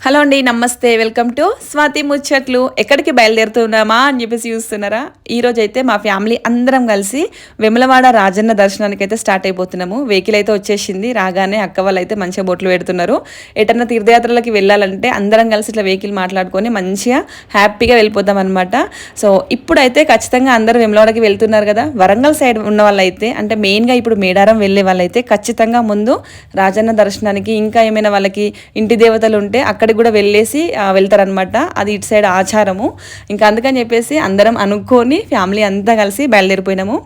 Hello అండి నమస్తే. Welcome to Swathi ముచ్చట్లు. ఎక్కడికి బయలుదేరుతున్నామా అని చెప్పేసి చూస్తున్నారా? ఈ అయితే మా ఫ్యామిలీ అందరం కలిసి వెములవాడ రాజన్న దర్శనానికి అయితే స్టార్ట్ అయిపోతున్నాము. వెహికల్ అయితే వచ్చేసింది. రాగానే అక్క వాళ్ళు అయితే మంచిగా బొట్లు పెడుతున్నారు. ఎటన్నా తీర్థయాత్రలకి వెళ్ళాలంటే అందరం కలిసి ఇట్లా వెహికల్ మాట్లాడుకొని మంచిగా హ్యాపీగా వెళ్ళిపోతాం అనమాట సో ఇప్పుడైతే ఖచ్చితంగా అందరూ వెములవాడకి వెళ్తున్నారు కదా. వరంగల్ సైడ్ ఉన్న వాళ్ళైతే అంటే మెయిన్గా ఇప్పుడు మేడారం వెళ్ళే వాళ్ళైతే ఖచ్చితంగా ముందు రాజన్న దర్శనానికి ఇంకా ఏమైనా వాళ్ళకి ఇంటి దేవతలు ఉంటే అక్కడ అక్కడికి కూడా వెళ్ళేసి వెళ్తారనమాట అది ఇటు సైడ్ ఆచారము. ఇంకా అందుకని చెప్పేసి అందరం అనుకొని ఫ్యామిలీ అంతా కలిసి బయలుదేరిపోయినాము.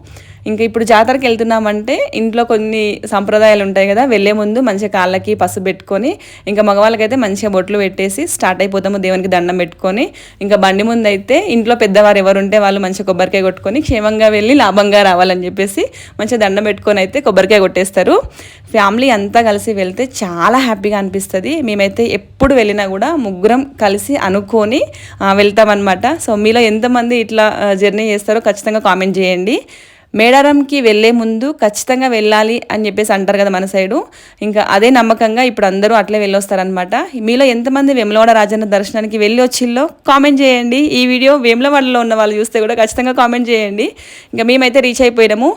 ఇంకా ఇప్పుడు జాతరకి వెళ్తున్నామంటే ఇంట్లో కొన్ని సంప్రదాయాలు ఉంటాయి కదా వెళ్ళే ముందు మంచిగా కాళ్ళకి పసుపు పెట్టుకొని ఇంకా మగవాళ్ళకైతే మంచిగా బొట్లు పెట్టేసి స్టార్ట్ అయిపోతాము దేవునికి దండం పెట్టుకొని. ఇంకా బండి ముందు అయితే ఇంట్లో పెద్దవారు ఎవరు ఉంటే వాళ్ళు మంచిగా కొబ్బరికాయ కొట్టుకొని క్షేమంగా వెళ్ళి లాభంగా రావాలని చెప్పేసి మంచిగా దండం పెట్టుకొని అయితే కొబ్బరికాయ కొట్టేస్తారు. ఫ్యామిలీ అంతా కలిసి వెళ్తే చాలా హ్యాపీగా అనిపిస్తుంది. మేమైతే ఎప్పుడు వెళ్ళినా కూడా ముగ్గురం కలిసి అనుకొని వెళ్తామన్నమాట. సో మీలో ఎంతమంది ఇట్లా జర్నీ చేస్తారో ఖచ్చితంగా కామెంట్ చేయండి. మేడారంకి వెళ్ళే ముందు ఖచ్చితంగా వెళ్ళాలి అని చెప్పేసి అంటారు కదా మన సైడు. ఇంకా అదే నమ్మకంగా ఇప్పుడు అందరూ అట్లే వెళ్ళొస్తారనమాట మీలో ఎంతమంది వేములవాడ రాజన్న దర్శనానికి వెళ్ళి వచ్చిల్లో కామెంట్ చేయండి. ఈ వీడియో వేములవాడలో ఉన్న వాళ్ళు చూస్తే కూడా ఖచ్చితంగా కామెంట్ చేయండి. ఇంకా మేమైతే రీచ్ అయిపోయినాము.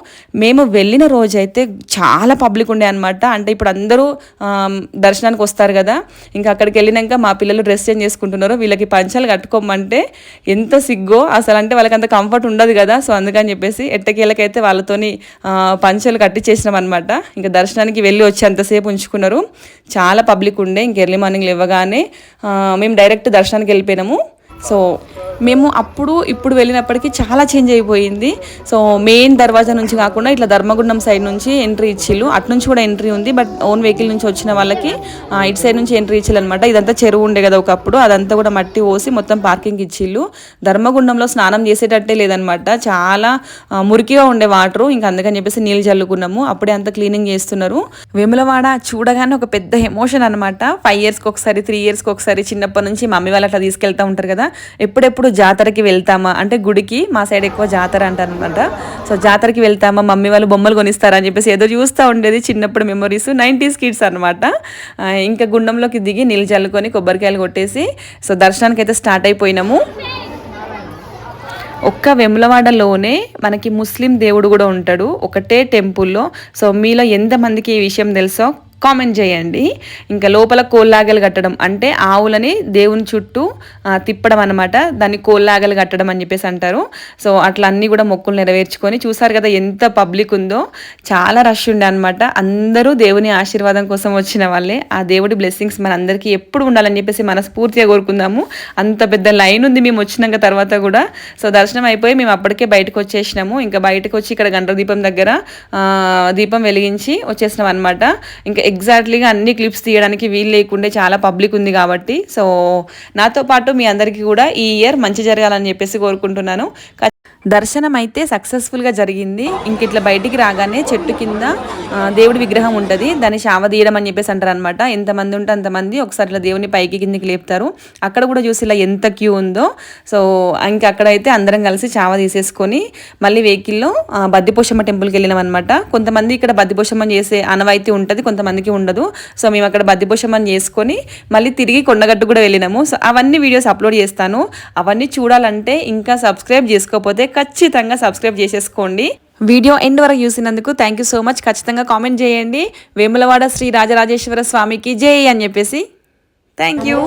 మేము వెళ్ళిన రోజైతే చాలా పబ్లిక్ ఉండే అనమాట అంటే ఇప్పుడు అందరూ దర్శనానికి వస్తారు కదా. ఇంకా అక్కడికి వెళ్ళినాక మా పిల్లలు డ్రెస్ చేంజ్ చేసుకుంటున్నారు. వీళ్ళకి పంచాలు కట్టుకోమంటే ఎంత సిగ్గో అసలు అంటే వాళ్ళకి అంత కంఫర్ట్ ఉండదు కదా. సో అందుకని చెప్పేసి అయితే వాళ్ళతోని పంచలు కట్టించేసినాం అనమాట ఇంకా దర్శనానికి వెళ్ళి వచ్చి అంతసేపు ఉంచుకున్నారు. చాలా పబ్లిక్ ఉండే ఇంక ఎర్లీ మార్నింగ్ ఇవ్వగానే మేము డైరెక్ట్ దర్శనానికి వెళ్ళిపోయినాము. సో మేము అప్పుడు ఇప్పుడు వెళ్ళినప్పటికీ చాలా చేంజ్ అయిపోయింది. సో మెయిన్ దర్వాజా నుంచి కాకుండా ఇట్లా ధర్మగుండం సైడ్ నుంచి ఎంట్రీ ఇచ్చిళ్ళు. అటు నుంచి కూడా ఎంట్రీ ఉంది బట్ ఓన్ వెహికల్ నుంచి వచ్చిన వాళ్ళకి ఇటు సైడ్ నుంచి ఎంట్రీ ఇచ్చిళ్ళు అనమాట ఇదంతా చెరువు ఉండే కదా ఒకప్పుడు అదంతా కూడా మట్టి పోసి మొత్తం పార్కింగ్ ఇచ్చిళ్ళు. ధర్మగుండంలో స్నానం చేసేటట్టే లేదనమాట. చాలా మురికిగా ఉండే వాటర్. ఇంకా అందుకని చెప్పేసి నీళ్ళు చల్లుకున్నాము. అప్పుడే అంతా క్లీనింగ్ చేస్తున్నారు. వేములవాడ చూడగానే ఒక పెద్ద ఎమోషన్ అనమాట. ఫైవ్ ఇయర్స్కి ఒకసారి త్రీ ఇయర్స్కి ఒకసారి చిన్నప్పటి నుంచి మమ్మీ వాళ్ళు అట్లా తీసుకెళ్తా ఉంటారు కదా. ఎప్పుడెప్పుడు జాతరకి వెళ్తామా? అంటే గుడికి మా సైడ్ ఎక్కువ జాతర అంటారు అనమాట సో జాతరకి వెళ్తామా? మమ్మీ వాళ్ళు బొమ్మలు కొనిస్తారా అని చెప్పేసి ఏదో చూస్తూ ఉండేది చిన్నప్పుడు మెమొరీస్ నైంటీస్ కిడ్స్ అనమాట ఇంకా గుండంలోకి దిగి నీళ్ళు చల్లుకొని కొబ్బరికాయలు కొట్టేసి సో దర్శనానికి అయితే స్టార్ట్ అయిపోయినాము. ఒక్క వెములవాడలోనే మనకి ముస్లిం దేవుడు కూడా ఉంటాడు. ఒకటే టెంపుల్లో. సో మీలో ఎంతమందికి ఈ విషయం తెలుసో కామెంట్ చేయండి. ఇంకా లోపల కోల్లాగలు కట్టడం అంటే ఆవులని దేవుని చుట్టూ తిప్పడం అనమాట దాన్ని కోల్లాగలు కట్టడం అని చెప్పేసి అంటారు. సో అట్లా అన్నీ కూడా మొక్కులు నెరవేర్చుకొని చూసారు కదా ఎంత పబ్లిక్ ఉందో. చాలా రష్ ఉండే అనమాట అందరూ దేవుని ఆశీర్వాదం కోసం వచ్చిన వాళ్ళే. ఆ దేవుడి బ్లెస్సింగ్స్ మన అందరికీ ఎప్పుడు ఉండాలని చెప్పేసి మనస్ఫూర్తిగా కోరుకుందాము. అంత పెద్ద లైన్ ఉంది మేము వచ్చినాక తర్వాత కూడా. సో దర్శనం అయిపోయి మేము అప్పటికే బయటకు వచ్చేసినాము. ఇంకా బయటకు వచ్చి ఇక్కడ గంట దీపం దగ్గర దీపం వెలిగించి వచ్చేసినాం అనమాట ఇంకా ఎగ్జాక్ట్లీగా అన్ని క్లిప్స్ తీయడానికి వీలు లేకుండే చాలా పబ్లిక్ ఉంది కాబట్టి. సో నాతో పాటు మీ అందరికీ కూడా ఈ ఇయర్ మంచి జరగాలని చెప్పేసి కోరుకుంటున్నాను. దర్శనం అయితే సక్సెస్ఫుల్గా జరిగింది. ఇంక ఇట్లా బయటికి రాగానే చెట్టు కింద దేవుడి విగ్రహం ఉంటుంది. దాన్ని శావ తీయడం అని చెప్పేసి అంటారు అనమాట ఎంతమంది ఉంటే అంతమంది ఒకసారి ఇట్లా దేవుని పైకి కిందికి లేపుతారు. అక్కడ కూడా చూసి ఇలా ఎంత క్యూ ఉందో. సో ఇంకా అక్కడైతే అందరం కలిసి చావ తీసేసుకొని మళ్ళీ వెహికల్లో బద్దిపోషమ్మ టెంపుల్కి వెళ్ళినాం అనమాట కొంతమంది ఇక్కడ బద్దిపోషమ్మని చేసే అనవైతే ఉంటుంది కొంతమందికి ఉండదు. సో మేము అక్కడ బద్దిపోషమ్మని చేసుకొని మళ్ళీ తిరిగి కొండగట్టు కూడా వెళ్ళినాము. సో అవన్నీ వీడియోస్ అప్లోడ్ చేస్తాను. అవన్నీ చూడాలంటే ఇంకా సబ్స్క్రైబ్ చేసుకోకపోతే ఖచ్చితంగా సబ్స్క్రైబ్ చేసేసుకోండి. వీడియో ఎండ్ వరకు చూసినందుకు థ్యాంక్ యూ సో మచ్ ఖచ్చితంగా కామెంట్ చేయండి. వేములవాడ శ్రీ రాజరాజేశ్వర స్వామికి జై అని చెప్పేసి థ్యాంక్ యూ